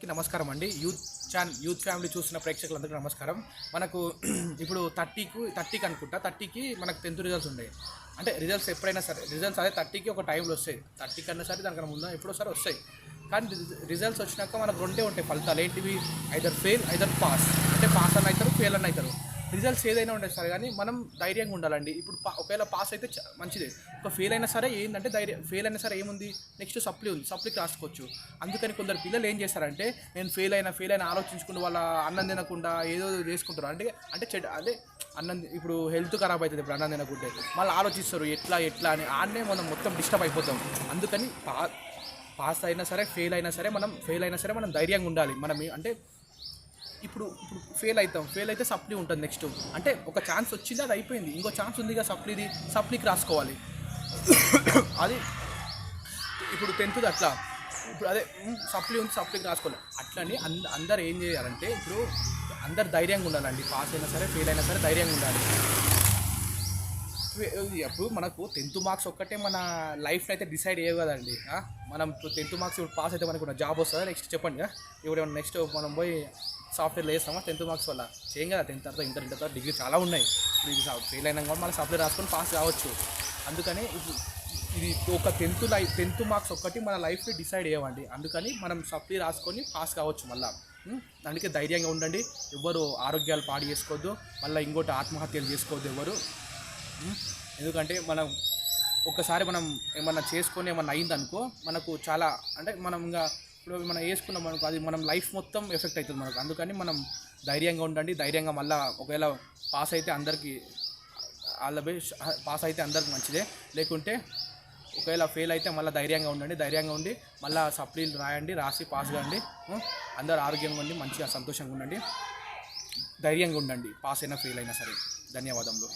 నమస్కారం అండి. Youth ఛాన్ youth family చూసిన ప్రేక్షకులందరికీ నమస్కారం. మనకు ఇప్పుడు థర్టీకు థర్టీకి అనుకుంటా థర్టీకి మనకు టెన్త్ రిజల్ట్స్ ఉన్నాయి. అంటే రిజల్ట్స్ ఎప్పుడైనా సరే రిజల్ట్స్ అదే థర్టీకి ఒక టైంలో వస్తాయి. థర్టీకి అన్న సరే దానికన్నా ముందు ఎప్పుడో సరే వస్తాయి. కానీ రిజల్ట్స్ వచ్చినాక మనకు రెండే ఉంటాయి ఫలితాలు. ఏంటివి? Either fail either pass. అంటే పాస్ అన్న అవుతారు ఫెయిల్ అన్న అవుతారు రిజల్ట్స్ ఏదైనా ఉంటాయి సరే కానీ మనం ధైర్యంగా ఉండాలండి. ఇప్పుడు ఒకవేళ పాస్ అయితే చ- మంచిదే. ఒక ఫెయిల్ అయినా సరే ఏంటంటే ధైర్యం ఫెయిల్ అయినా సరే ఏముంది? నెక్స్ట్ సప్లీ ఉంది. సప్లీకి రాసుకోవచ్చు. అందుకని కొందరు పిల్లలు ఏం చేస్తారంటే నేను ఫెయిల్ అయినా ఫెయిల్ అయినా ఆలోచించుకుంటూ వాళ్ళ అన్నం తినకుండా ఏదో చేసుకుంటారు. అంటే అంటే చెడు అదే అన్నం ఇప్పుడు హెల్త్ ఖరాబ్ అవుతుంది ఇప్పుడు అన్నం తినకుంటే. మళ్ళీ ఆలోచిస్తారు ఎట్లా ఎట్లా అని. ఆడనే మనం మొత్తం డిస్టర్బ్ అయిపోతాం. అందుకని పా పాస్ అయినా సరే ఫెయిల్ అయినా సరే మనం ఫెయిల్ అయినా సరే మనం ధైర్యంగా ఉండాలి. మనం అంటే ఇప్పుడు ఇప్పుడు ఫెయిల్ అవుతాం. ఫెయిల్ అయితే సప్లీ ఉంటుంది నెక్స్ట్ అంటే ఒక ఛాన్స్ వచ్చింది అది అయిపోయింది. ఇంకో ఛాన్స్ ఉందిగా సప్లీది సప్లీకి రాసుకోవాలి. అది ఇప్పుడు టెన్త్ అట్లా. ఇప్పుడు అదే సప్లీ ఉంది సప్లీకి రాసుకోవాలి. అట్లని అంద అందరు ఏం చేయాలంటే ఇప్పుడు అందరు ధైర్యంగా ఉండాలండి. పాస్ అయినా సరే ఫెయిల్ అయినా సరే ధైర్యంగా ఉండాలి. అప్పుడు మనకు టెన్త్ మార్క్స్ ఒక్కటే మన లైఫ్ అయితే డిసైడ్ చేయవు కదండి. మనం టెన్త్ మార్క్స్ ఇప్పుడు పాస్ అయితే మనకు జాబ్ వస్తుందా? నెక్స్ట్ చెప్పండి. ఇప్పుడు నెక్స్ట్ మనం పోయి సాఫ్ట్వేర్ వేస్తామా టెన్త్ మార్క్స్ వల్ల. చేయం కదా టెన్త్ తర్వాత ఇంటర్ ఇంటర్ తర్వాత డిగ్రీ చాలా ఉన్నాయి. ఇప్పుడు ఇది ఫెయిల్ అయినా కూడా మళ్ళీ సాఫ్ట్వేర్ రాసుకొని పాస్ కావచ్చు. అందుకని ఇప్పుడు ఇది ఒక టెన్త్ లైఫ్ టెన్త్ మార్క్స్ ఒక్కటి మన లైఫ్ని డిసైడ్ చేయవండి అందుకని మనం సప్లీ రాసుకొని పాస్ కావచ్చు మళ్ళీ. అందుకే ధైర్యంగా ఉండండి. ఎవరు ఆరోగ్యాలు పాడు చేసుకోవద్దు. మళ్ళీ ఇంకోటి ఆత్మహత్యలు చేసుకోవద్దు ఎవరు. ఎందుకంటే మనం ఒక్కసారి మనం ఏమన్నా చేసుకొని ఏమన్నా అయిందనుకో మనకు చాలా అంటే మనం ఇంకా ఇప్పుడు మనం వేసుకున్నాం అనుకో అది మనం లైఫ్ మొత్తం ఎఫెక్ట్ అవుతుంది మనకు. అందుకని మనం ధైర్యంగా ఉండండి. ధైర్యంగా మళ్ళీ ఒకవేళ పాస్ అయితే అందరికీ వాళ్ళ పాస్ అయితే అందరికి మంచిదే. లేకుంటే ఒకవేళ ఫెయిల్ అయితే మళ్ళీ ధైర్యంగా ఉండండి. ధైర్యంగా ఉండి మళ్ళీ సప్లీలు రాయండి రాసి పాస్ కాండి. అందరు ఆరోగ్యంగా ఉండి మంచిగా సంతోషంగా ఉండండి. ధైర్యంగా ఉండండి. పాస్ అయినా ఫెయిల్ అయినా సరే. ధన్యవాదములు.